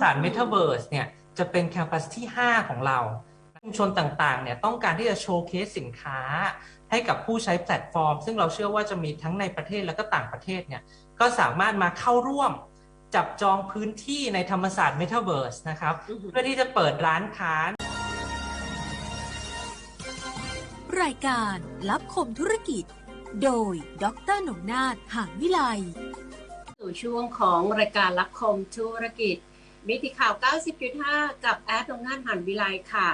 ศาสตร์ Metaverse เนี่ยจะเป็นแคมปัสที่ 5 ของเราชุมชนต่างๆเนี่ยต้องการที่จะโชว์เคสสินค้า ให้กับผู้ใช้แพลตฟอร์ม ซึ่งเราเชื่อว่าจะมีทั้งในประเทศและก็ต่างประเทศเนี่ยก็สามารถมาเข้าร่วมจับจองพื้นที่ในธรรมศาสตร์ Metaverse นะครับอือฮึเพื่อที่จะเปิดร้านค้ารายการรับคมธุรกิจ โดย ดรหนงนาถหางวิไลสู่ช่วงของรายการรับคมธุรกิจ มิติข่าว 90.5 กับแอดตรงงานหันวิไลค่ะ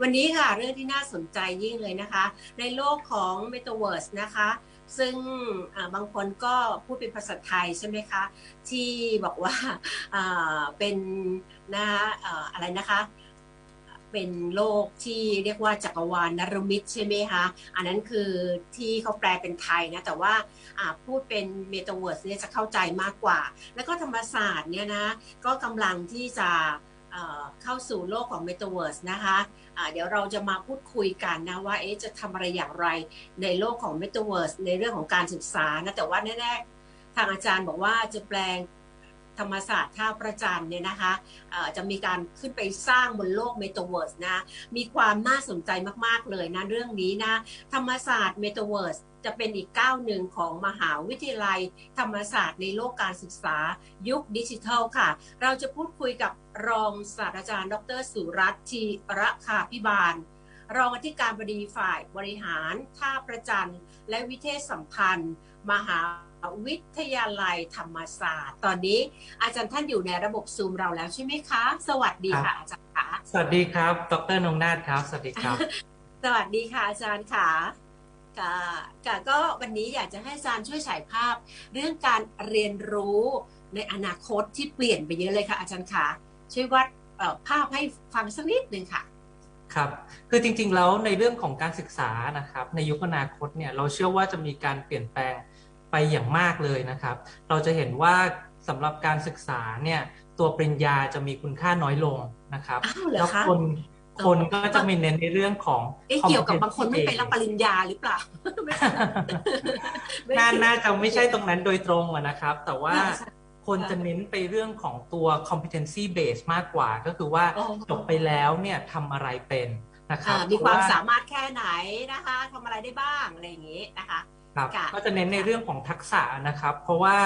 วันนี้ค่ะเรื่องที่น่าสนใจยิ่งเลยนะคะ ในโลกของ Metaverse นะคะ ซึ่งบางคนก็พูดเป็นภาษาไทยใช่ไหมคะ ที่บอกว่าเป็นนะคะอะไรนะคะ เป็นโลกที่เรียกว่าจักรวาลนรมิตใช่ไหมคะ อันนั้นคือที่เขาแปลเป็นไทยนะ แต่ว่าพูดเป็นเมตาเวิร์สเนี่ยจะเข้าใจมากกว่า แล้วก็ธรรมศาสตร์เนี่ยนะ ก็กำลังที่จะเข้าสู่โลกของเมตาเวิร์สนะคะเดี๋ยวเราจะมาพูดคุยกันนะว่าเอจะทำอะไรอย่างไรในโลกของเมตาเวิร์สในเรื่องของการศึกษานะ แต่ว่าแน่ๆทางอาจารย์บอกว่าจะแปลง ธรรมศาสตร์ท่าประจันเนี่ยนะคะจะมีการขึ้นไปสร้างบนโลกเมตาเวิร์สนะ มีความน่าสนใจมากๆเลยนะเรื่องนี้นะ ธรรมศาสตร์เมตาเวิร์สจะเป็นอีกก้าวหนึ่งของมหาวิทยาลัย ธรรมศาสตร์ในโลกการศึกษายุคดิจิทัลค่ะ เราจะพูดคุยกับรองศาสตราจารย์ ดร สุรัตน์ทีระคาพิบาล รองอธิการบดีฝ่ายบริหารท่าประจันและวิเทศสัมพันธ์ มหา วิทยาลัยธรรมศาสตร์ ตอนนี้อาจารย์ท่านอยู่ในระบบซูมเราแล้วใช่ไหมคะ สวัสดีค่ะอาจารย์ค่ะ สวัสดีครับ ดรนงนาถครับ สวัสดีครับ สวัสดีค่ะอาจารย์ค่ะค่ะค่ะก็วันนี้อยากจะให้อาจารย์ช่วยฉายภาพ เรื่องการเรียนรู้ในอนาคตที่เปลี่ยนไปเยอะเลยค่ะ อาจารย์ค่ะ ช่วยวัดเอ่อภาพให้ฟังสักนิดหนึ่งค่ะครับคือจริงๆแล้วในเรื่องของการศึกษานะครับในยุคอนาคตเนี่ยเราเชื่อว่าจะมีการเปลี่ยนแปลง ไปอย่างมากเลยนะครับ เราจะเห็นว่าสำหรับการศึกษาเนี่ยตัวปริญญาจะมีคุณค่าน้อยลงนะครับอ้าวเหรอแล้วคะคนคนก็จะมีเน้นในเรื่องของเอ๊ะเกี่ยวกับบางคนไม่ไป competency รับปริญญาหรือเปล่าไม่ไม่น่าน่าจะไม่ใช่ตรงนั้นโดยตรงอะนะครับ แต่ว่าน่าใช่คนจะเน้นไปเรื่องของตัว competency base มากกว่า ก็คือว่าอ๋อจบไปแล้วเนี่ยทำอะไรเป็นนะครับอ่ามีความเพระสามารถแค่ไหนนะคะทำอะไรได้บ้างอะไรอย่างนี้นะคะ ครับค่ะก็จะเน้นในเรื่องของทักษะนะครับ เพราะว่า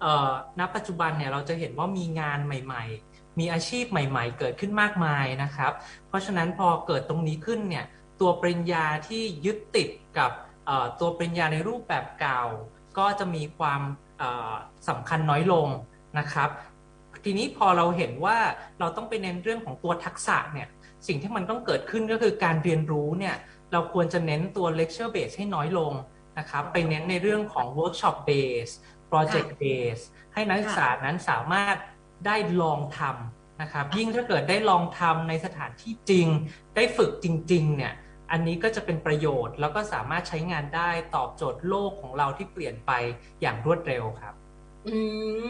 เอ่อณปัจจุบันเนี่ยเราจะเห็นว่ามีงานใหม่ ๆ มีอาชีพใหม่ ๆ เกิดขึ้นมากมายนะครับ เพราะฉะนั้นพอเกิดตรงนี้ขึ้นเนี่ยตัวปริญญาที่ยึดติดกับเอ่อตัวปริญญาในรูปแบบเก่า ก็จะมีความเอ่อสำคัญน้อยลงนะครับทีนี้พอเราเห็นว่าเราต้องไปเน้นเรื่องของตัวทักษะเนี่ยสิ่งที่มันต้องเกิดขึ้นก็คือการเรียนรู้เนี่ยเราควรจะเน้นตัว lecture base ให้น้อยลง นะครับไปเน้นในเรื่องของ workshop base project base ให้นักศึกษานั้นสามารถได้ลองทำนะครับ ยิ่งถ้าเกิดได้ลองทำในสถานที่จริง ได้ฝึกจริง ๆ เนี่ย อันนี้ก็จะเป็นประโยชน์ แล้วก็สามารถใช้งานได้ตอบโจทย์โลกของเราที่เปลี่ยนไปอย่างรวดเร็วครับอื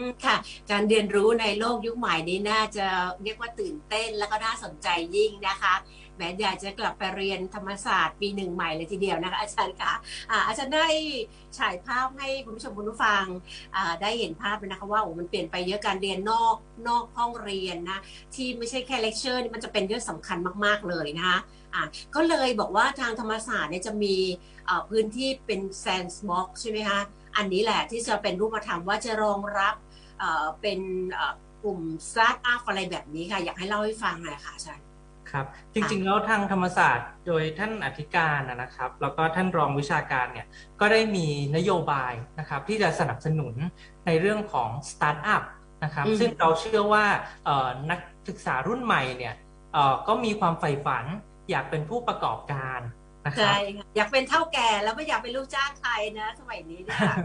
มค่ะ การเรียนรู้ในโลกยุคใหม่นี้น่าจะเรียกว่าตื่นเต้นแล้วก็น่าสนใจยิ่งนะคะ มอยากจะกลับไปเรียนธรรมศาสตร์ปีหนึ่งใหม่เลยทีเดียวนะคะอาจารย์คะอาจารย์ได้ฉายภาพให้คุณผู้ชมคุณผู้ฟังได้เห็นภาพเลยนะคะว่าโอ้มันเปลี่ยนไปเยอะการเรียนนอกนอกห้องเรียนนะที่ไม่ใช่แค่เลคเชอร์นี่มันจะเป็นเรื่องสำคัญมาก ๆเลยนะคะอ่าก็เลยบอกว่าทางธรรมศาสตร์เนี่ยจะมีพื้นที่เป็นแซนด์บ็อกใช่ไหมคะอันนี้แหละที่จะเป็นรูปธรรมว่าจะรองรับเป็นกลุ่มสตาร์ทอัพอะไรแบบนี้ค่ะ อยากให้เล่าให้ฟังหน่อยค่ะอาจารย์ ครับ จริงๆแล้วทางธรรมศาสตร์โดยท่านอธิการนะนะครับ แล้วก็ท่านรองวิชาการเนี่ยก็ได้มีนโยบายนะครับที่จะสนับสนุนในเรื่องของสตาร์ทอัพนะครับอืมซึ่งเราเชื่อว่าเอ่อนักศึกษารุ่นใหม่เนี่ยเอ่อก็มีความใฝ่ฝันอยากเป็นผู้ประกอบการนะครับใช่ค่ะอยากเป็นเท่าแก่แล้วไม่อยากเป็นลูกจ้างใครนะสมัยนี้เนี่ยค่ะ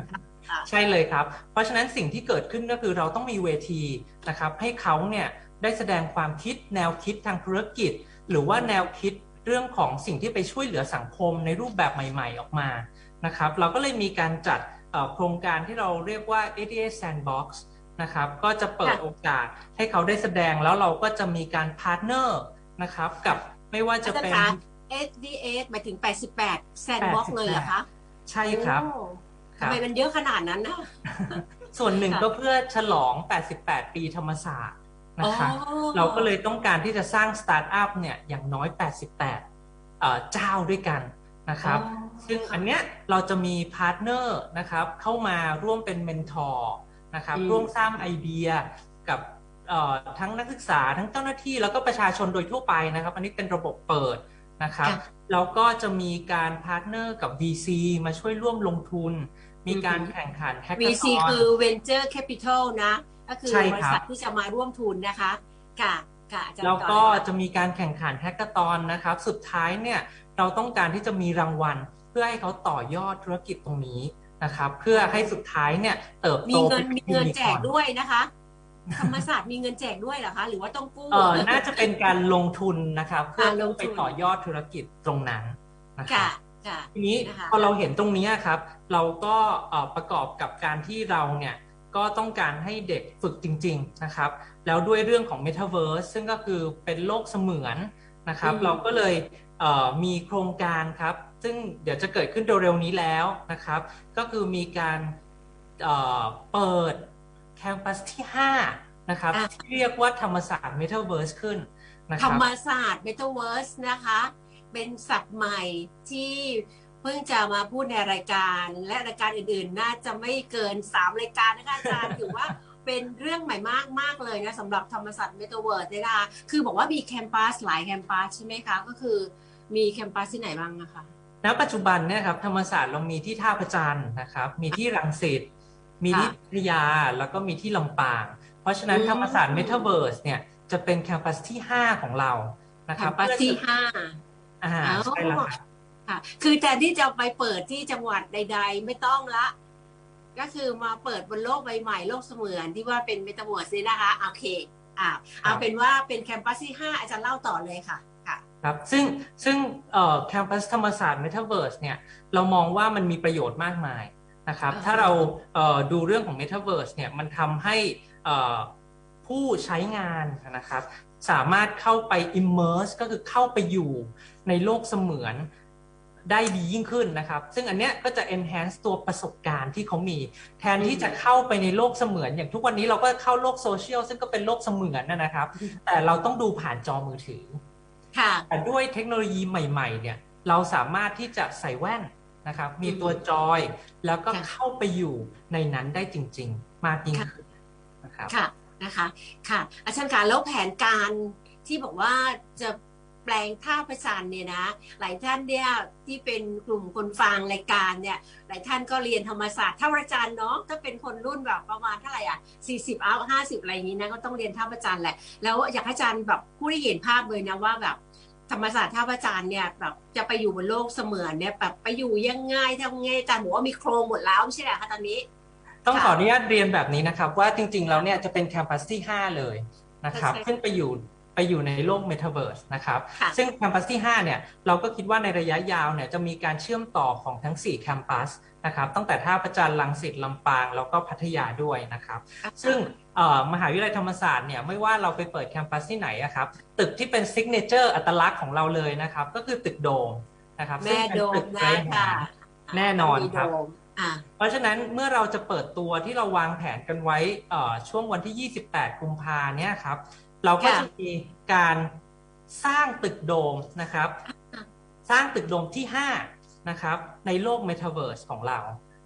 ค่ะใช่เลยครับ เพราะฉะนั้นสิ่งที่เกิดขึ้นก็คือเราต้องมีเวทีนะครับให้เขาเนี่ย ได้แสดงความคิดแนวคิดทางธุรกิจ หรือว่าแนวคิดเรื่องของสิ่งที่ไปช่วยเหลือสังคมในรูปแบบใหม่ ๆ ออกมานะครับ เราก็เลยมีการจัดเอ่อโครงการที่เราเรียกว่า ADA Sandbox นะครับก็จะเปิดค่ะโอกาสให้เขาได้แสดงแล้วเราก็จะมีการพาร์ทเนอร์นะครับกับไม่ว่าจะอาจารเป็นย์คะ SDA หมายถึง 88แซนบ็อกเลยเหรอคะใช่ครับโอ้ครัทำบไมมันเยอะขนาดนั้นนะส่วนหนึ่งค่ะก็เพื่อฉลอง 88 ปีธรรมศาสตร์ นะครับอ๋อเราก็เลยต้องการที่จะสร้างสตาร์ทอัพเนี่ยอย่างน้อย 88เอ่อเจ้าด้วยกันนะครับอ๋อซึ่งอันเนี้ยเราจะมีพาร์ทเนอร์นะครับเข้ามาร่วมเป็นเมนทอร์นะครับอืมร่วมสร้างไอเดียกับเอ่อทั้งนักศึกษาทั้งเจ้าหน้าที่แล้วก็ประชาชนโดยทั่วไปนะครับ อันนี้เป็นระบบเปิดนะครับค่ะแล้วก็จะมีการพาร์ทเนอร์กับ VC มาช่วยร่วมลงทุน มีการอือฮึแข่งขันแฮก VC คือ Venture Capital นะ ก็คือใช่บครับริษัทที่จะมาร่วมทุนนะคะค่ะค่ะอาจารย์แล้วต่อก็เลยค่ะจะมีการแข่งขันแฮกเกอร์ตอนนะครับ สุดท้ายเนี่ยเราต้องการที่จะมีรางวัล เพื่อให้เขาต่อยอดธุรกิจตรงนี้นะครับ เพื่อให้สุดท้ายเนี่ยเติบโตมีเงินป็มีเงินยูแจคกอร์ด้วยนะคะธรรมศาสตร์มีเงินแจกด้วยเหรอคะ หรือว่าต้องกู้เออน่าจะเป็นการลงทุนนะครับเพื่ออ่าลงทุนไปต่อยอดธุรกิจตรงนั้นนะครัค่ะบค่ะทีนี้นะคะพอเราเห็นตรงนี้ครับ เราก็เอ่อประกอบกับการที่เราเนี่ย ก็ต้องการให้เด็กฝึกจริง ๆนะครับ แล้วด้วยเรื่องของ Metaverse ซึ่งก็คือเป็นโลกเสมือนนะครับอืมเราก็เลยเอ่อมีโครงการครับ ซึ่งเดี๋ยวจะเกิดขึ้นเร็วๆนี้แล้วนะครับ ก็คือมีการเอ่อเปิดแคมปัสที่ 5 นะครับอะที่เรียกว่าธรรมศาสตร์ Metaverse ขึ้นนะคธรรับรมศาสตร์ Metaverse นะคะ เป็นศัพท์ใหม่ที่เพิ่งจะมาพูดในรายการและรายการอื่นๆ น่าจะไม่เกิน 3 รายการนะคะอาจารย์ถือว่าเป็นเรื่องใหม่มากมากๆเลยนะสำหรับธรรมศาสตร์ Metaverse เนี่ยนะคะคือบอกว่ามีแคมปัสหลายแคมปัสใช่ไหมคะ ก็คือมีแคมปัสที่ไหนบ้างนะคะณปัจจุบันเนี่ยครับธรรมศาสตร์เรามีที่ท่าพระจันทร์นะครับ มีที่รังสิตมีที่ค่ะพัทยาแล้วก็มีที่ลำปาง เพราะฉะนั้นอืมธรรมศาสตร์เมตาเวิร์สเนี่ยจะเป็นแคมปัสที่ 5 ของเรานะแคครับมปัสที่ห้าอ่าอ้าวใช่แล้ว ครับค่ะ คือแทนที่จะไปเปิดที่จังหวัดใด ๆ ไม่ต้องละ ก็คือมาเปิดบนโลกใบใหม่โลกเสมือนที่ว่าเป็นเมตาเวิร์สนี่นะคะโอเคอ่าเอาเป็นว่าเป็นแคมปัสที่ห้าอาจารย์เล่าต่อเลยค่ะค่ะครับซึ่งซึ่งเอ่อแคมปัสธรรมศาสตร์เมตาเวิร์สเนี่ยเรามองว่ามันมีประโยชน์มากมายนะครับอ่าถ้าเราเอ่อดูเรื่องของเมตาเวิร์สเนี่ยมันทำให้เอ่อผู้ใช้งานนะครับสามารถเข้าไป immerse ก็คือเข้าไปอยู่ในโลกเสมือน ได้ดียิ่งขึ้นนะครับ ซึ่งอันเนี้ยก็จะ enhance ตัวประสบการณ์ที่เขามี แทนที่จะเข้าไปในโลกเสมือน อย่างทุกวันนี้เราก็เข้าโลกโซเชียลซึ่งก็เป็นโลกเสมือนนะนะครับ แต่เราต้องดูผ่านจอมือถือค่ะแต่ด้วยเทคโนโลยีใหม่ๆ เนี่ย เราสามารถที่จะใส่แว่นนะครับ มีตัวจอย แล้วก็ค่ะเข้าไปอยู่ในนั้นได้จริง ๆ มากยิ่งขึ้นนะครับค่ะนะคะ ค่ะ อาจารย์คะแล้วแผนการที่บอกว่าจะ แปลงท่าประจันเนี่ยนะ หลายท่านเนี่ยที่เป็นกลุ่มคนฟังรายการเนี่ย หลายท่านก็เรียนธรรมศาสตร์ท่าประจันเนาะถ้าเป็นคนรุ่นแบบประมาณเท่าไหร่อะ40เอา50อะไรอย่างนี้นะก็ต้องเรียนท่าประจันแหละ แล้วอยากให้อาจารย์แบบพูดให้เห็นภาพเลยนะว่าแบบธรรมศาสตร์ท่าประจันเนี่ยแบบจะไปอยู่บนโลกเสมือนเนี่ยแบบไปอยู่ยังไงทำไงอาจารย์บอกว่ามีโครงหมดแล้วไม่ใช่เหรอคะตอนนี้ ต้องค่ะขออนุญาตเรียนแบบนี้นะครับ ว่าจริงๆแล้วเนี่ยจะเป็นแคมปัสที่ 5 เลยนะครับใช่ซึ่งไปอยู่ ไปอยู่ในโลกเมตาเวิร์สนะครับค่ะซึ่งแคมปัสที่ 5 เนี่ย เราก็คิดว่าในระยะยาวเนี่ยจะมีการเชื่อมต่อของทั้ง 4 แคมปัสนะครับตั้งแต่ท่าประจันลังสิตลำปาง แล้วก็พัทยาด้วยนะครับ ซึ่งเอ่อมหาวิทยาลัยธรรมศาสตร์เนี่ยไม่ว่าเราไปเปิดแคมปัสที่ไหนอะครับตึกที่เป็นซิกเนเจอร์อัตลักษณ์ของเราเลยนะครับ ก็คือตึกโดมนะครับแม่ซึ่งเป็นโดตึมกนะไร้ค่ะหาแน่นอนครับมีโดมอ่าเพราะฉะนั้นเมื่อเราจะเปิดตัวที่เราวางแผนกันไว้เอ่อช่วงวันที่ 28 กุมภาเนี่ยครับ เราก็ค่ะจะมีการสร้างตึกโดมนะครับอะสร้างตึกโดมที่5นะครับ ในโลกเมตาเวิร์สของเรา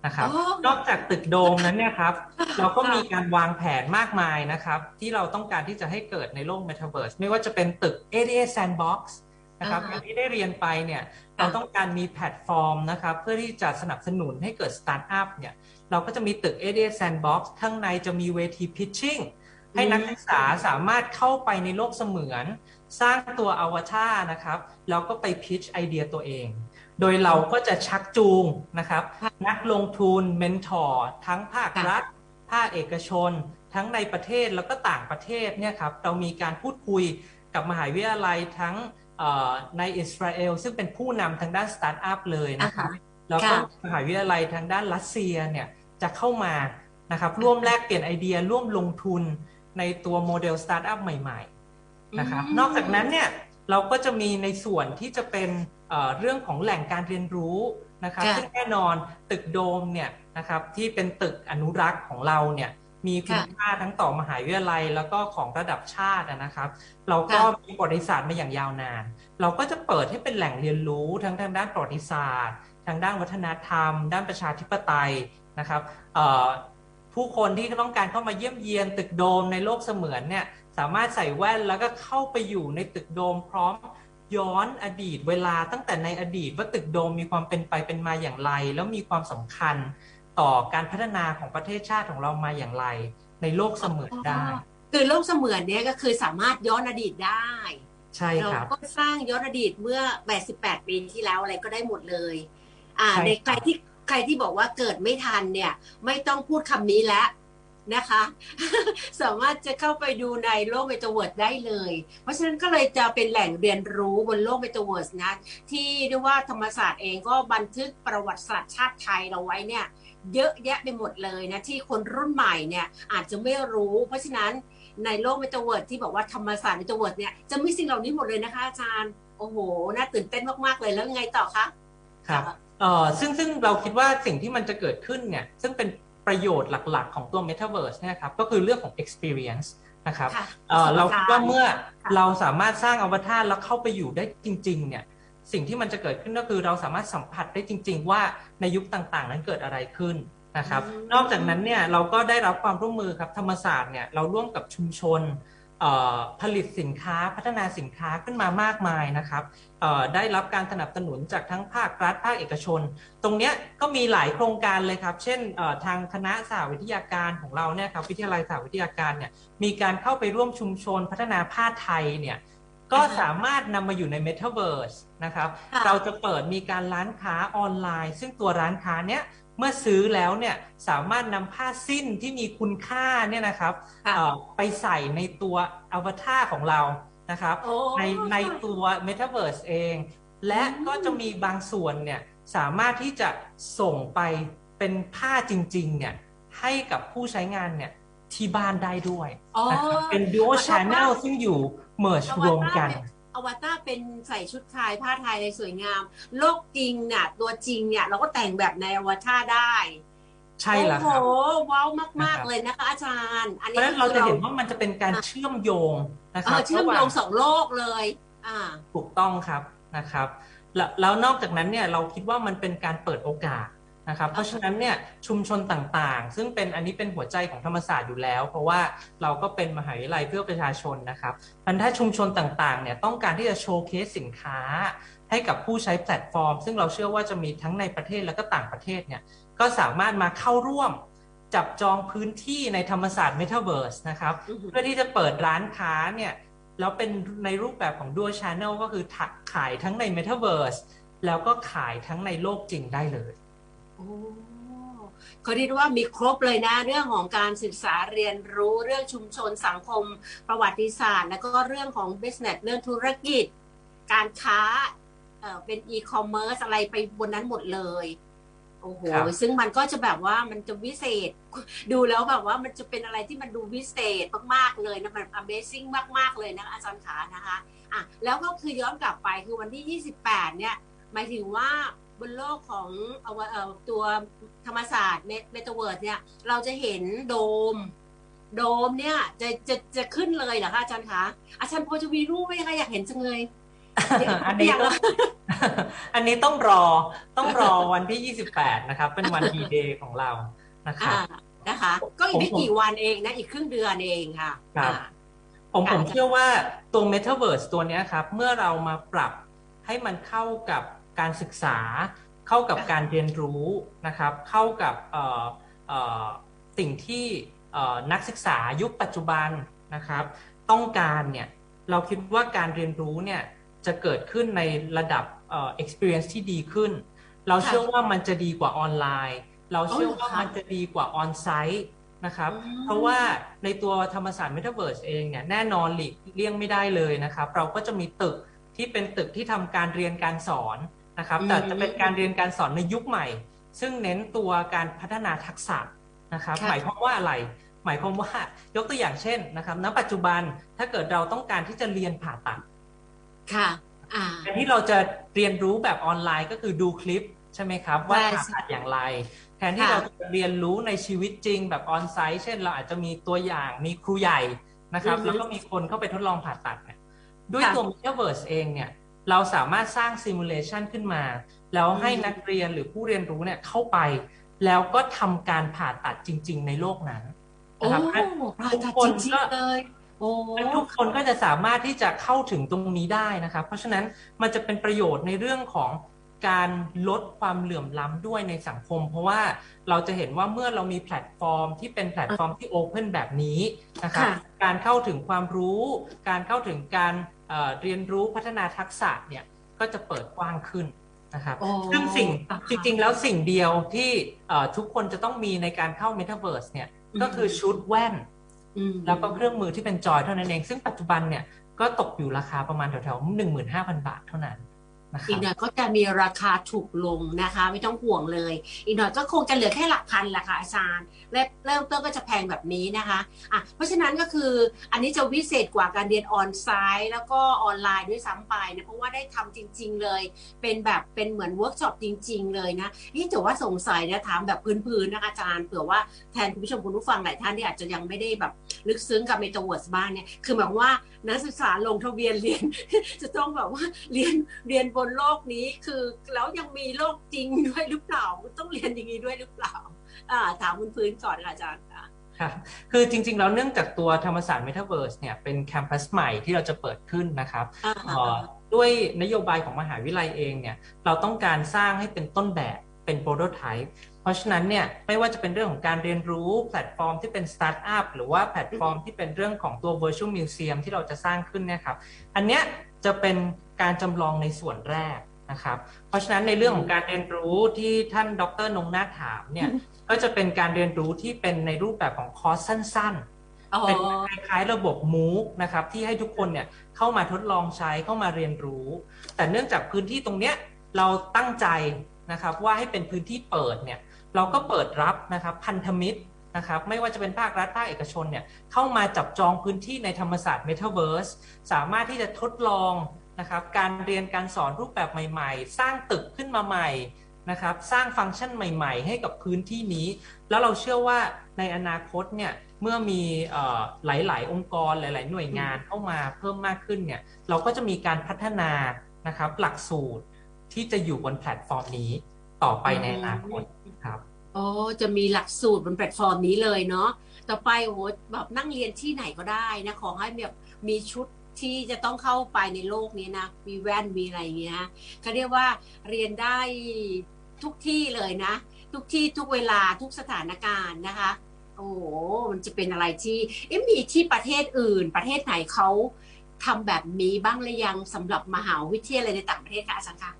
นะครับอ๋อนอกจากตึกโดมนั้นเนี่ยครับค่ะเราก็มีการวางแผนมากมายนะครับ ที่เราต้องการที่จะให้เกิดในโลกเมตาเวิร์สไม่ว่าจะเป็นตึก ADA Sandbox นะครับอ่าอฮะย่างที่ได้เรียนไปเนี่ยเราต้องการมีแพลตฟอร์มนะครับ เพื่อที่จะสนับสนุนให้เกิดสตาร์ทอัพเนี่ย เราก็จะมีตึก ADA Sandbox ข้างในจะมีเวที pitching ให้นักศึกษาสามารถเข้าไปในโลกเสมือน สร้างตัวอวตารนะครับแล้วก็ไป pitch ไอเดียตัวเอง โดยเราก็จะชักจูงนะครับค่ะนักลงทุนเมนทอร์ทั้งภาคค่ะรัฐ ภาคเอกชน ทั้งในประเทศแล้วก็ต่างประเทศเนี่ยครับเรามีการพูดคุยกับมหาวิทยาลัยทั้งเอ่อในอิสราเอล ซึ่งเป็นผู้นำทางด้านสตาร์ทอัพเลยนะครับอ่าฮะแล้วก็ค่ะมหาวิทยาลัยทางด้านรัสเซียเนี่ยจะเข้ามานะครับร่วมแลกเปลี่ยนไอเดียร่วมลงทุน ในตัวโมเดลสตาร์ทอัพใหม่ๆนะครับอืมนอกจากนั้นเนี่ยเราก็จะมีในส่วนที่จะเป็นเอ่อเรื่องของแหล่งการเรียนรู้นะครับค่ะซึ่งแน่นอนตึกโดมเนี่ยนะครับที่เป็นตึกอนุรักษ์ของเราเนี่ยมีคุณค่ะค่าทั้งต่อมหาวิทยาลัย แล้วก็ของระดับชาติอะนะครับ เราก็ค่ะมีประวัติศาสตร์มาอย่างยาวนาน เราก็จะเปิดให้เป็นแหล่งเรียนรู้ทั้งทางด้านประวัติศาสตร์ ทางด้านวัฒนธรรม ด้านประชาธิปไตยนะครับเอ่อ ผู้คนที่ต้องการเข้ามาเยี่ยมเยียนตึกโดมในโลกเสมือนเนี่ยสามารถใส่แว่นแล้วก็เข้าไปอยู่ในตึกโดมพร้อมย้อนอดีตเวลาตั้งแต่ในอดีตว่าตึกโดมมีความเป็นไปเป็นมาอย่างไร แล้วมีความสำคัญต่อการพัฒนาของประเทศชาติของเรามาอย่างไร ในโลกเสมือนได้ คือโลกเสมือนเนี้ยก็คือสามารถย้อนอดีตได้ ใช่เราครับก็สร้างย้อนอดีตเมื่อ 88 ปีที่แล้วอะไรก็ได้หมดเลย อ่าใช่ในใครครับที่ ใครที่บอกว่าเกิดไม่ทันเนี่ย ไม่ต้องพูดคำนี้แล้วนะคะ สามารถจะเข้าไปดูในโลกเมตาเวิร์ดได้เลย เพราะฉะนั้นก็เลยจะเป็นแหล่งเรียนรู้บนโลกเมตาเวิร์ดนะ ที่เรียกว่าธรรมศาสตร์เองก็บันทึกประวัติศาสตร์ชาติไทยเราไว้เนี่ย เยอะแยะไปหมดเลยนะ ที่คนรุ่นใหม่เนี่ยอาจจะไม่รู้ เพราะฉะนั้นในโลกเมตาเวิร์ดที่บอกว่าธรรมศาสตร์เมตาเวิร์ดเนี่ยจะมีสิ่งเหล่านี้หมดเลยนะคะอาจารย์ โอ้โห น่าตื่นเต้นมากๆเลยแล้วไงต่อคะครับ เอ่อซึ่งซึ่งเราคิดว่าสิ่งที่มันจะเกิดขึ้นเนี่ยซึ่งเป็นประโยชน์หลักๆ ของตัว Metaverse เนี่ยครับก็คือเรื่องของ experience นะครับค่ะเอ่อเราคิดว่าเมื่อค่ะเราสามารถสร้างอวตารแล้วเข้าไปอยู่ได้จริง ๆ เนี่ยสิ่งที่มันจะเกิดขึ้นก็คือเราสามารถสัมผัสได้จริง ๆ ว่าในยุคต่างๆ นั้นเกิดอะไรขึ้นนะครับอืมนอกจากนั้นเนี่ยเราก็ได้รับความร่วมมือครับธรรมศาสตร์เนี่ยเราร่วมกับชุมชนเอ่อ ผลิตสินค้าพัฒนาสินค้าขึ้นมามากมายนะครับเอ่อได้รับการสนับสนุนจากทั้งภาครัฐภาคเอกชน ตรงเนี้ยก็มีหลายโครงการเลยครับ เช่นเอ่อทางคณะสหวิทยาการของเราเนี่ยครับวิทยาลัยสหวิทยาการเนี่ยมีการเข้าไปร่วมชุมชนพัฒนาผ้าไทยเนี่ยก็อ่าฮะสามารถนำมาอยู่ใน Metaverse นะครับค่ะเราจะเปิดมีการร้านค้าออนไลน์ ซึ่งตัวร้านค้าเนี้ย เมื่อซื้อแล้วเนี่ยสามารถนำผ้าสิ้นที่มีคุณค่าเนี่ยนะครับค่ะเอ่อไปใส่ในตัวอวตารของเรานะครับโอ้ในในตัว Metaverse เอง และอืมก็จะมีบางส่วนเนี่ยสามารถที่จะส่งไปเป็นผ้าจริงๆเนี่ยให้กับผู้ใช้งานเนี่ยที่บ้านได้ด้วยอ๋อนะครับเป็น dual channel ซึ่งอยู่ merge รวมกัน อวตารเป็นใส่ชุดไทยผ้าไทยในสวยงาม โลกจริงเนี่ยตัวจริงเนี่ย เราก็แต่งแบบในอวตารได้ ใช่แล้วโอ้ครับโหว้าวมากนะครับๆเลยนะคะ อาจารย์ อันเพนี้ราะฉะนั้นเราจะเห็นว่ามันจะเป็นการเชื่อมโยงนะคเอรับอเชื่อมระหโยว่างงสองโลกเลย อ่า ถูกต้องครับนะครับแล้วแล้วนอกจากนั้นเนี่ยเราคิดว่ามันเป็นการเปิดโอกาส นะครับเพราะฉะนั้นเนี่ยชุมชนต่างๆ ซึ่งเป็นอันนี้เป็นหัวใจของธรรมศาสตร์อยู่แล้ว เพราะว่าเราก็เป็นมหาวิทยาลัยเพื่อประชาชนนะครับมันถ้าชุมชนต่างๆเนี่ยต้องการที่จะโชว์เคสสินค้า ให้กับผู้ใช้แพลตฟอร์ม ซึ่งเราเชื่อว่าจะมีทั้งในประเทศแล้วก็ต่างประเทศเนี่ยก็สามารถมาเข้าร่วมจับจองพื้นที่ในธรรมศาสตร์ Metaverse นะครับอือหือเพื่อที่จะเปิดร้านค้าเนี่ยแล้วเป็นในรูปแบบของ dual channel ก็คือถักขายทั้งใน Metaverse แล้วก็ขายทั้งในโลกจริงได้เลยโอ้ เขาเรียกว่ามีครบเลยนะ เรื่องของการศึกษาเรียนรู้เรื่องชุมชนสังคม ประวัติศาสตร์ แล้วก็เรื่องของ business เรื่องธุรกิจ การค้าเอ่อเป็น e-commerce อะไรไปบนนั้นหมดเลยโอ้โหครับซึ่งมันก็จะแบบว่ามันจะวิเศษ ดูแล้วแบบว่ามันจะเป็นอะไรที่มันดูวิเศษมากๆเลยนะ มัน Amazing มากๆเลยนะอาจารย์ขานะคะ อะ แล้วก็คือย้อนกลับไปคือวันที่ 28 เนี่ย หมายถึงว่า บนโลกของเอาวะเอ่อตัวธรรมศาสตร์เมตาเวิร์ดเนี่ยเราจะเห็นโดม โดมเนี่ยจะจะจะขึ้นเลยเหรอคะอาจารย์คะอาจารย์พอจะมีรูปไหมคะอยากเห็นจังเลยอันนี้อยากต้องอันนี้ต้องรอต้องรอวันที่ 28 นะครับ เป็นวันดีเดย์ของเรานะครัอ่าบนะคะ ก็อีกไม่ผมกี่วันเองนะอีกครึ่งเดือนเองค่ะครับอ่าผมค่ะผมเชื่อว่าตัว Metaverse ตัวเนี้ยครับ เมื่อเรามาปรับให้มันเข้ากับ การศึกษา เข้ากับการเรียนรู้นะครับ เข้ากับเอ่อเอ่อสิ่งที่เอ่อนักศึกษายุคปัจจุบันนะครับ ต้องการเนี่ยเราคิดว่าการเรียนรู้เนี่ยจะเกิดขึ้นในระดับเอ่อ experience ที่ดีขึ้น เราเชื่อว่ามันจะดีกว่าออนไลน์ เราเชื่อว่ามันจะดีกว่าออนไซต์นะครับอืมเพราะว่าในตัวธรรมศาสตร์ Metaverse เองเนี่ยแน่นอนหลีกเลี่ยงไม่ได้เลยนะครับ เราก็จะมีตึกที่เป็นตึกที่ทำการเรียนการสอน นะครับแต่จะเป็นการเรียนการสอนในยุคใหม่ ซึ่งเน้นตัวการพัฒนาทักษะนะครับค่ะหมายความว่าอะไร หมายความว่ายกตัวอย่างเช่นนะครับณปัจจุบันถ้าเกิดเราต้องการที่จะเรียนผ่าตัดค่ะอ่าการที่เราจะเรียนรู้แบบออนไลน์ก็คือดูคลิปใช่ไหมครับ ว่าใช่ผ่าตัดอย่างไร แทนที่ค่ะเราจะเรียนรู้ในชีวิตจริงแบบออนไซต์เช่น เราอาจจะมีตัวอย่างมีครูใหญ่นะครับอือฮึแล้วก็มีคนเข้าไปทดลองผ่าตัดเนี่ยด้วยค่ะตัว Metaverse เองเนี่ย เราสามารถสร้างซิมูเลชันขึ้นมา แล้วให้อืมนักเรียนหรือผู้เรียนรู้เนี่ยเข้าไป แล้วก็ทำการผ่าตัดจริง ๆ ในโลกนั้นโอ้นะครับผ่าทุกตัดคนจริงก็ๆเลยโอ้และทุกคนก็จะสามารถที่จะเข้าถึงตรงนี้ได้นะครับ เพราะฉะนั้นมันจะเป็นประโยชน์ในเรื่องของการลดความเหลื่อมล้ำด้วยในสังคม เพราะว่าเราจะเห็นว่าเมื่อเรามีแพลตฟอร์มที่เป็นแพลตฟอร์มที่โอเพนแบบนี้นะครับค่ะการเข้าถึงความรู้ การเข้าถึงการ เอ่อเรียนรู้พัฒนาทักษะเนี่ยก็จะเปิดกว้างขึ้นนะครับโอ้ซึ่งสิ่งอ่าจริง ๆ แล้วสิ่งเดียวที่เอ่อทุกคนจะต้องมีในการเข้า Metaverse เนี่ยก็คือชุดแว่นอืมแล้วก็เครื่องมือที่เป็นจอยเท่านั้นเอง ซึ่งปัจจุบันเนี่ยก็ตกอยู่ราคาประมาณแถวๆหนึ่งหมื่นห้าพันบาทเท่านั้นนะค อีกหน่อยก็จะมีราคาถูกลงนะคะ ไม่ต้องห่วงเลย อีกหน่อยก็คงจะเหลือแค่หลักพันแหละค่ะอาจารย์เริ่มเริ่มต้นก็จะแพงแบบนี้นะคะอะเพราะฉะนั้นก็คืออันนี้จะวิเศษกว่าการเรียนออนไซต์แล้วก็ออนไลน์ด้วยซ้ำไปนะเพราะว่าได้ทำจริง ๆ เลย เป็นแบบเป็นเหมือนเวิร์กช็อปจริง ๆ เลยนะนี่แต่ว่าสงสัยนะถามแบบพื้นๆนะคะอาจารย์เผื่อว่าแทนคุณผู้ชมคุณผู้ฟังหลายท่านที่อาจจะยังไม่ได้แบบลึกซึ้งกับเมตาเวิร์สบ้างเนี่ยคือหมายว่านักศึกษาลงทะเบียนเรียนจะต้องแบบว่าเรียนเรียนบนโลกนี้คือแล้วยังมีโลกจริงด้วยหรือเปล่าต้องเรียนอย่างนี้ด้วยหรือเปล่า อ่า ถามคุณพื้นก่อนค่ะอาจารย์ค่ะครับคือจริงๆ แล้วเนื่องจากตัวธรรมศาสตร์ Metaverse เนี่ยเป็นแคมปัสใหม่ที่เราจะเปิดขึ้นนะครับอ่าเอ่อด้วยนโยบายของมหาวิทยาลัยเองเนี่ยเราต้องการสร้างให้เป็นต้นแบบเป็นโปรโตไทป์เพราะฉะนั้นเนี่ยไม่ว่าจะเป็นเรื่องของการเรียนรู้แพลตฟอร์มที่เป็นสตาร์ทอัพหรือว่าแพลตฟอร์มที่เป็นเรื่องของตัว Virtual Museum ที่เราจะสร้างขึ้นเนี่ยครับอันเนี้ยจะเป็น การจำลองในส่วนแรกนะครับ เพราะฉะนั้นในเรื่องของการเรียนรู้ที่ท่านดรนงนาถถามเนี่ยก็จะเป็นการเรียนรู้ที่เป็นในรูปแบบของคอร์สสั้นๆอ๋อเป็นคล้ายๆระบบ MOOC นะครับที่ให้ทุกคนเนี่ยเข้ามาทดลองใช้เข้ามาเรียนรู้ แต่เนื่องจากพื้นที่ตรงเนี้ยเราตั้งใจนะครับว่าให้เป็นพื้นที่เปิดเนี่ยเราก็เปิดรับนะครับพันธมิตรนะครับไม่ว่าจะเป็นภาครัฐภาคเอกชนเนี่ยเข้ามาจับจองพื้นที่ในธรรมศาสตร์ Metaverse สามารถที่จะทดลอง นะครับการเรียนการสอนรูปแบบใหม่ ๆ สร้างตึกขึ้นมาใหม่นะครับสร้างฟังก์ชันใหม่ ๆ ให้กับพื้นที่นี้ แล้วเราเชื่อว่าในอนาคตเนี่ยเมื่อมีหลาย ๆ องค์กรหลาย ๆ หน่วยงานเข้ามาเพิ่มมากขึ้นเนี่ยเราก็จะมีการพัฒนานะครับหลักสูตรที่จะอยู่บนแพลตฟอร์มนี้ต่อไปในอนาคตครับโอ้จะมีหลักสูตรบนแพลตฟอร์มนี้เลยเนาะต่อไปโอ้โหแบบนั่งเรียนที่ไหนก็ได้นะขอให้แบบมีชุด ที่จะต้องเข้าไปในโลกนี้นะ มีแว่นมีอะไรอย่างเงี้ยก็เรียกว่าเรียนได้ทุกที่เลยนะ ทุกที่ทุกเวลาทุกสถานการณ์นะคะ โอ้โหมันจะเป็นอะไรที่เอ๊ะมีที่ประเทศอื่น ประเทศไหนเขาทำแบบนี้บ้างหรือยังสำหรับมหาวิทยาลัยในต่างประเทศคะอาจารย์คะ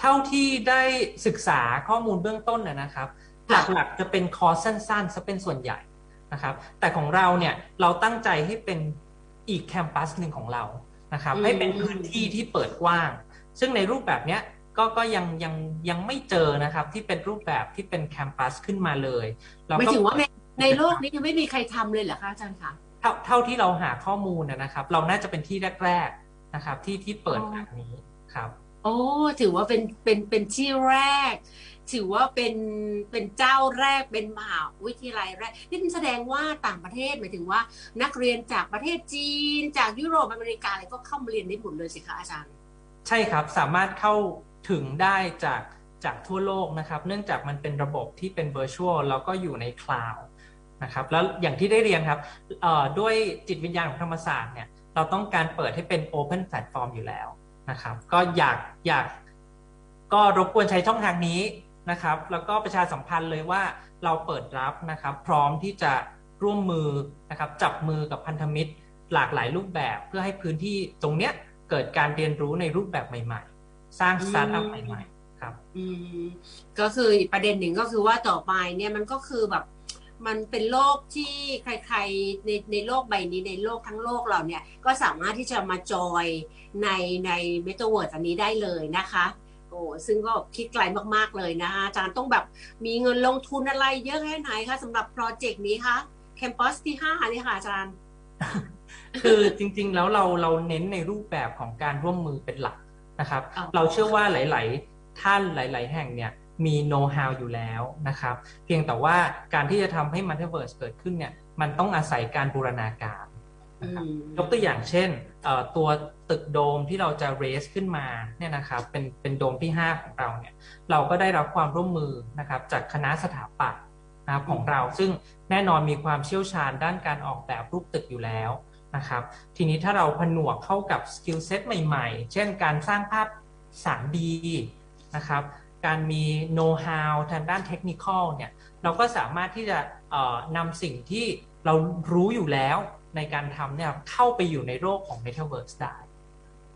เท่าที่ได้ศึกษาข้อมูลเบื้องต้นนะนะครับ หลักๆจะเป็นคอร์สสั้นๆซะเป็นส่วนใหญ่นะครับ แต่ของเราเนี่ยเราตั้งใจให้เป็น อีกแคมปัสหนึ่งของเรานะครับอืมให้เป็นพื้นที่ที่เปิดกว้าง ซึ่งในรูปแบบเนี้ยก็ก็ยังยังยังไม่เจอนะครับที่เป็นรูปแบบที่เป็นแคมปัสขึ้นมาเลยเรหมายก็ถึงว่าในเปิดในโลกนี้ยังไม่มีใครทำเลยเหรอคะอาจารย์คะเท่าเท่าที่เราหาข้อมูลนะนะครับ เราน่าจะเป็นที่แรก ๆนะครับ ที่ที่เปิดอ๋อแบบนี้ครับ โอ้ถือว่าเป็นเป็นเป็นที่แรก ถือว่าเป็นเป็นเจ้าแรกเป็นมหาวิทยาลัยแรกนี่แสดงว่าต่างประเทศหมายถึงว่า นักเรียนจากประเทศจีน จากยุโรปอเมริกาอะไรก็เข้ามาเรียนได้หมดเลยสิคะอาจารย์ ใช่ครับสามารถเข้าถึงได้จากจากทั่วโลกนะครับ เนื่องจากมันเป็นระบบที่เป็น virtual แล้วก็อยู่ในคลาวด์นะครับแล้วอย่างที่ได้เรียนครับด้วยจิตวิญญาณของธรรมศาสตร์เนี่ยเราต้องการเปิดให้เป็น open platform อยู่แล้วนะครับ ก็อยากอยากก็รบกวนใช้ช่องทางนี้ นะครับ แล้วก็ประชาสัมพันธ์เลยว่าเราเปิดรับนะครับ พร้อมที่จะร่วมมือนะครับจับมือกับพันธมิตรหลากหลายรูปแบบเพื่อให้พื้นที่ตรงเนี้ยเกิดการเรียนรู้ในรูปแบบใหม่ ๆ สร้างสตาร์ทอัพใหม่ๆครับ อืมก็คือประเด็นหนึ่งก็คือว่าต่อไปเนี่ยมันก็คือแบบมันเป็นโลกที่ใครๆในในโลกใบนี้ในโลกทั้งโลกเราเนี่ยก็สามารถที่จะมาจอยในในเมตาเวิร์ดอันนี้ได้เลยนะคะ โอ้ซึ่งก็คิดไกลมากๆเลยนะคะอาจารย์ต้องแบบมีเงินลงทุนอะไรเยอะแค่ไหนคะสำหรับโปรเจกต์นี้คะแคมปัสที่ห้านี่ค่ะอาจารย์ คือจริงๆแล้วเราเราเน้นในรูปแบบของการร่วมมือเป็นหลักนะครับอ๋อเราเชื่อว่าหลายๆ ท่านหลาย ๆ แห่งเนี่ยมี know how อยู่แล้วนะครับ เพียงแต่ว่าการที่จะทำให้ Metaverse เกิดขึ้นเนี่ยมันต้องอาศัยการบูรณาการอืม ยกตัวอย่างเช่นเอ่อตัวตึกโดมที่เราจะ raise ขึ้นมาเนี่ยนะครับเป็นเป็นโดมที่ 5 ของเราเนี่ยเราก็ได้รับความร่วมมือนะครับจากคณะสถาปัตย์นะครับของเรา ซึ่งแน่นอนมีความเชี่ยวชาญด้านการออกแบบรูปตึกอยู่แล้วนะครับทีนี้ถ้าเราผนวกเข้ากับสกิลเซ็ตใหม่ๆ เช่นการสร้างภาพ 3D นะครับการมี know how ทางด้านเทคนิคเนี่ยเราก็สามารถที่จะเอ่อนำสิ่งที่เรารู้อยู่แล้ว ในการทำเนี่ยเข้าไปอยู่ในโลกของ Metaverse ได้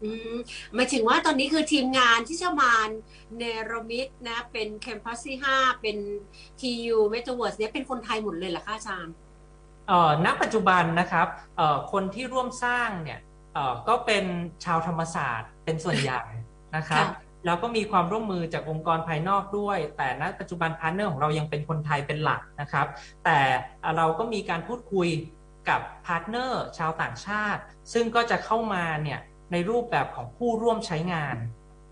อืมหมายถึงว่าตอนนี้คือทีมงานที่จะมาเนรมิตนะ เป็นแคมปัสที่5เป็น TU Metaverse เนี่ยเป็นคนไทยหมดเลยเหรอคะอาจารย์เอ่อณปัจจุบันนะครับเอ่อคนที่ร่วมสร้างเนี่ยเอ่อก็เป็นชาวธรรมศาสตร์เป็นส่วนใหญ่นะครับค่ะแล้วก็มีความร่วมมือจากองค์กรภายนอกด้วย แต่ณปัจจุบันพาร์ทเนอร์ของเรายังเป็นคนไทยเป็นหลักนะครับ แต่เราก็มีการพูดคุย กับพาร์ทเนอร์ชาวต่างชาติ ซึ่งก็จะเข้ามาเนี่ยในรูปแบบของผู้ร่วมใช้งาน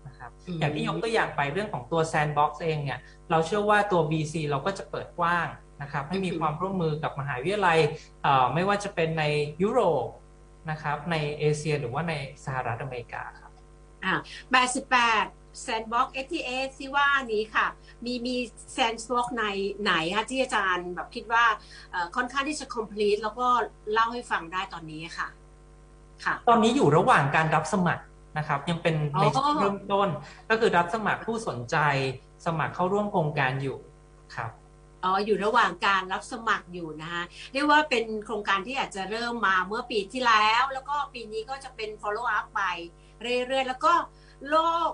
นะครับอืมอย่างที่ยกตัวอย่างไปเรื่องของตัว Sandbox เองเนี่ยเราเชื่อว่าตัว VC เราก็จะเปิดกว้างนะครับให้มีความร่วมมือกับมหาวิทยาลัยเอ่อไม่ว่าจะเป็นในยุโรปนะครับในเอเชียหรือว่าในสหรัฐอเมริกาครับอ่า 88 Sandbox XTS ที่ว่านี้ค่ะ มีมี Sandbox ในไหนคะที่อาจารย์แบบคิดว่าเอ่อค่อนข้างที่จะ complete แล้วก็เล่าให้ฟังได้ตอนนี้ค่ะค่ะ ตอนนี้อยู่ระหว่างการรับสมัครนะครับยังเป็นในอ๋อช่วงเริ่มต้นก็คือรับสมัครผู้สนใจสมัครเข้าร่วมโครงการอยู่ครับอ๋ออยู่ระหว่างการรับสมัครอยู่นะคะเรียกว่าเป็นโครงการที่อาจจะเริ่มมาเมื่อปีที่แล้ว แล้วก็ปีนี้ก็จะเป็น follow up ไปเรื่อยๆ แล้วก็โลก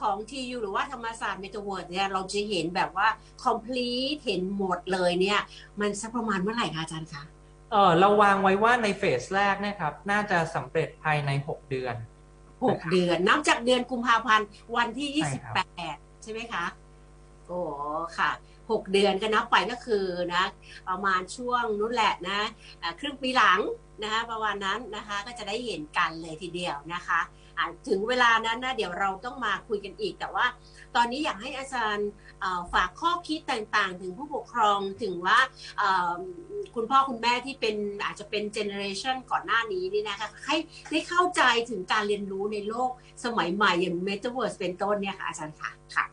ของ TU หรือว่าธรรมศาสตร์ Metaverse เนี่ยเราจะเห็นแบบว่า complete เห็นหมดเลยเนี่ย มันสักประมาณเมื่อไหร่คะอาจารย์คะเออเราวางไว้ว่าในเฟสแรกเนะครับ น่าจะสำเร็จภายใน 6 เดือนหกเดือนนับจากเดือนกุมภาพันธ์วันที่ใช่ครับ28 ใช่ไหมคะ โอ้ค่ะหกเดือนก็นับไปก็คือนะประมาณช่วงนู้นแหละนะอ่าครึ่งปีหลังนะคะประมาณนั้นนะคะก็จะได้เห็นกันเลยทีเดียวนะคะอ่า ถึงเวลานั้นนะเดี๋ยวเราต้องมาคุยกันอีก แต่ว่าตอนนี้อยากให้อาจารย์เอ่อฝากข้อคิดต่างๆ ถึงผู้ปกครองถึงว่าเอ่อคุณพ่อคุณแม่ที่เป็นอาจจะเป็นเจเนอเรชันก่อนหน้านี้นี่นะคะให้ได้เข้าใจถึงการเรียนรู้ในโลกสมัยใหม่อย่าง Metaverse เป็นต้นเนี่ยค่ะอาจารย์ค่ะค่ะ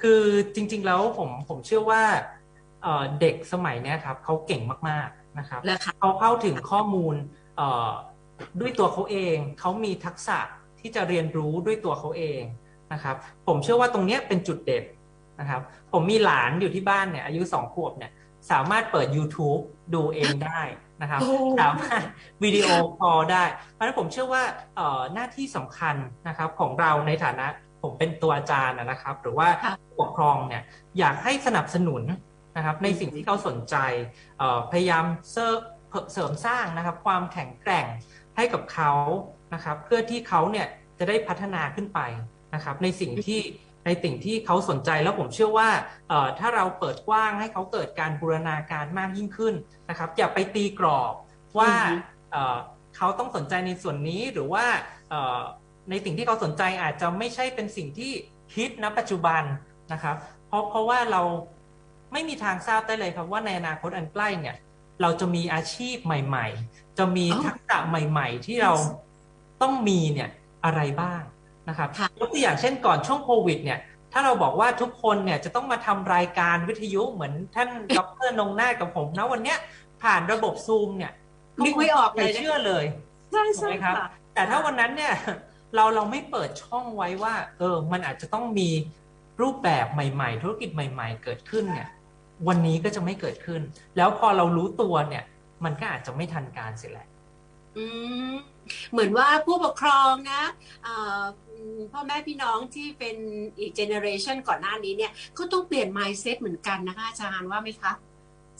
คือจริงๆแล้วผมผมเชื่อว่าเอ่อเด็กสมัยเนี้ยครับเขาเก่งมากๆนะครับแล้วค่ะเขาเข้าถึงข้อมูลเอ่อ ด้วยตัวเขาเองเขามีทักษะที่จะเรียนรู้ด้วยตัวเขาเองนะครับผมเชื่อว่าตรงเนี้ยเป็นจุดเด่นนะครับผมมีหลานอยู่ที่บ้านเนี่ยอายุสองขวบเนี่ยสามารถเปิด YouTube ดูเองได้นะครับโอ้สามารถวิดีโอคอลได้ เพราะฉะนั้นผมเชื่อว่าเอ่อหน้าที่สำคัญนะครับของเราในฐานะผมเป็นตัวอาจารย์นะครับ หรือว่าค่ะผู้ปกครองเนี่ยอยากให้สนับสนุนนะครับในสิ่งที่เขาสนใจเอ่อพยายามเสริมเสริมสร้างนะครับความแข็งแกร่ง ให้กับเขานะครับเพื่อที่เขาเนี่ยจะได้พัฒนาขึ้นไปนะครับในสิ่งที่ในสิ่งที่เขาสนใจแล้วผมเชื่อว่าเอ่อถ้าเราเปิดกว้างให้เขาเกิดการบูรณาการมากยิ่งขึ้นนะครับอย่าไปตีกรอบว่าอือฮึเอ่อเขาต้องสนใจในส่วนนี้หรือว่าเอ่อในสิ่งที่เขาสนใจอาจจะไม่ใช่เป็นสิ่งที่ฮิตณปัจจุบันนะครับ เพราะเพราะว่าเราไม่มีทางทราบได้เลยครับว่าในอนาคตอันใกล้เนี่ย เราจะมีอาชีพใหม่ ๆ จะมีอ๋อทักษะใหม่ ๆ ที่เราต้องมีเนี่ยอะไรบ้างนะครับค่ะยกตัวอย่างเช่นก่อนช่วงโควิด เนี่ย ถ้าเราบอกว่าทุกคนเนี่ยจะต้องมาทำรายการวิทยุเหมือนท่านดรนงนาถกับผมนะวันเนี้ยผ่านระบบซูมเนี่ยนึกไม่ออกเลยใครนะเชื่อเลยใช่ถูกใช่ไหมครับค่ะแต่ถ้าวันนั้นเนี่ยเราเราไม่เปิดช่องไว้ว่า เออ มันอาจจะต้องมีรูปแบบใหม่ ๆ ธุรกิจใหม่ ๆ เกิดขึ้นเนี่ย วันนี้ก็จะไม่เกิดขึ้น แล้วพอเรารู้ตัวเนี่ย มันก็อาจจะไม่ทันการเสียแล้วอืมเหมือนว่าผู้ปกครองนะเอ่ออืมพ่อแม่พี่น้องที่เป็นอีกเจเนอเรชันก่อนหน้านี้เนี่ยก็ต้องเปลี่ยน mindset เหมือนกันนะคะอาจารย์ว่าไหมคะ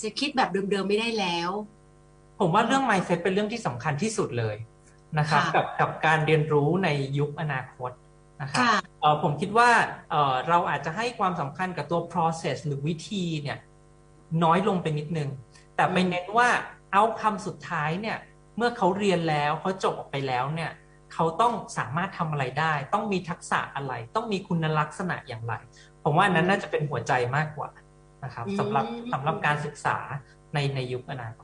จะคิดแบบเดิมๆไม่ได้แล้ว ผมว่าเรื่อง mindset เป็นเรื่องที่สำคัญที่สุดเลยนะครับค่ะกับกับการเรียนรู้ในยุคอนาคต นะครับค่ะเอ่อผมคิดว่าเอ่อเราอาจจะให้ความสำคัญกับตัว process หรือวิธีเนี่ยน้อยลงไปนิดนึง แต่ไปอืมเน้นว่าเอาคำสุดท้ายเนี่ยเมื่อเขาเรียนแล้วเขาจบออกไปแล้วเนี่ยเขาต้องสามารถทำอะไรได้ ต้องมีทักษะอะไร ต้องมีคุณลักษณะอย่างไรผผมว่าอันนั้นน่าจะเป็นหัวใจมากกว่านะครับอืมสำหรับสำหรับการศึกษาในในยุคอนาคต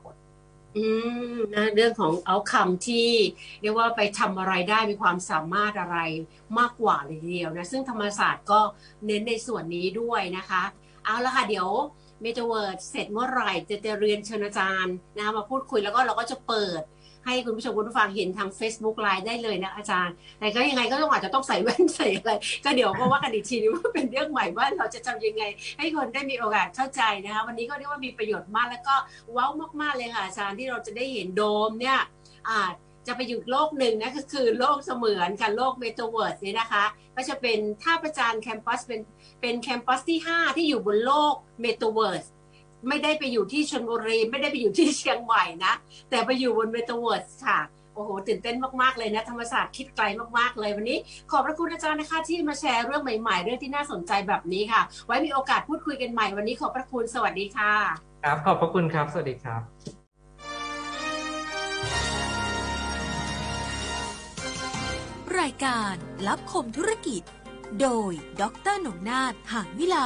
อืมนะเรื่องของเอาคำที่เรียกว่าไปทำอะไรได้มีความสามารถอะไรมากกว่าเลยทีเดียวนะ ซึ่งธรรมศาสตร์ก็เน้นในส่วนนี้ด้วยนะคะ เอาละค่ะเดี๋ยวเมตาเวิร์ดเสร็จเมื่อไหร่จะจะเรียนเชิญอาจารย์นะคะมาพูดคุยแล้วก็เราก็จะเปิด ให้คุณผู้ชมคุณผู้ฟังเห็นทาง Facebook Live ได้เลยนะอาจารย์แต่ก็ยังไงก็ต้องอาจจะต้องใส่แว่นใส่อะไรก็เดี๋ยวก็ว่ากันอีกทีนึงว่าเป็นเรื่องใหม่ว่าเราจะทำยังไง ให้คนได้มีโอกาสเข้าใจนะคะวันนี้ก็เรียกว่ามีประโยชน์มากแล้วก็ว้าวมากๆเลยค่ะอาจารย์ที่เราจะได้เห็นโดมเนี่ยอาจจะไปอยู่โลกหนึ่งนะก็คือโลกเสมือนกับโลกเมตาเวิร์สเนี่ยนะคะ ก็จะเป็นท่าประจานแคมปัสเป็นเป็นแคมปัสที่ 5 ที่อยู่บนโลกเมตาเวิร์ส ไม่ได้ไปอยู่ที่ชลบุรี ไม่ได้ไปอยู่ที่เชียงใหม่นะ แต่ไปอยู่บนเมตาเวิร์สค่ะโอ้โหตื่นเต้นมากๆเลยนะ ธรรมศาสตร์คิดไกลมากๆเลยวันนี้ ขอบพระคุณอาจารย์นะคะ ที่มาแชร์เรื่องใหม่ๆ เรื่องที่น่าสนใจแบบนี้ค่ะ ไว้มีโอกาสพูดคุยกันใหม่วันนี้ขอบพระคุณสวัสดีค่ะ ครับ ขอบพระคุณครับ สวัสดีครับรายการรับคมธุรกิจ โดยดรหนงนาถหางวิไล